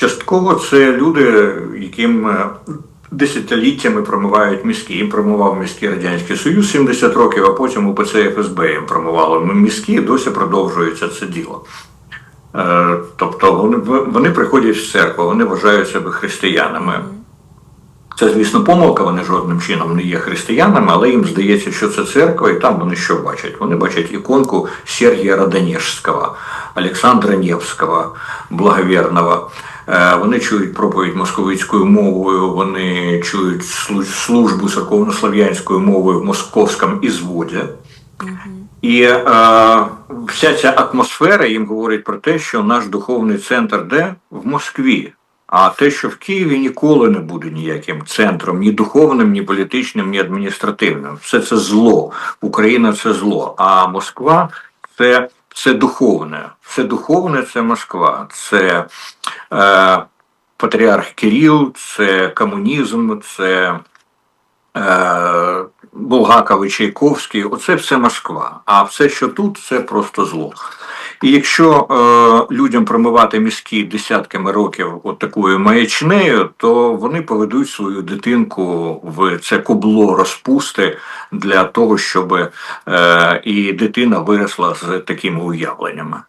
Частково це люди, яким е, десятиліттями промивають мізки. Їм промивав мізки Радянський Союз 70 років, а потім УПЦ ФСБ їм промивало мізки, і досі продовжується це діло. Е, Тобто вони, вони приходять в церкву, вони вважають себе християнами. Це, звісно, помилка, вони жодним чином не є християнами, але їм здається, що це церква, і там вони що бачать? Вони бачать іконку Сергія Радонежського, Олександра Невського, Благовірного. Е, Вони чують проповідь московицькою мовою, вони чують слу- службу церковнослов'янською мовою в московському ізводі. І е, вся ця атмосфера їм говорить про те, що наш духовний центр де в Москві. А те, що в Києві ніколи не буде ніяким центром, ні духовним, ні політичним, ні адміністративним. Все це зло. Україна це зло. А Москва це, це духовне. Це духовне, це Москва. Це е, патріарх Кирил, це комунізм, це е, Булгаков Чайковський, оце все Москва. А все, що тут, це просто зло. І якщо е, людям промивати мізки десятками років от такою маячнею, то вони поведуть свою дитинку в це кубло розпусти для того, щоб е, і дитина виросла з такими уявленнями.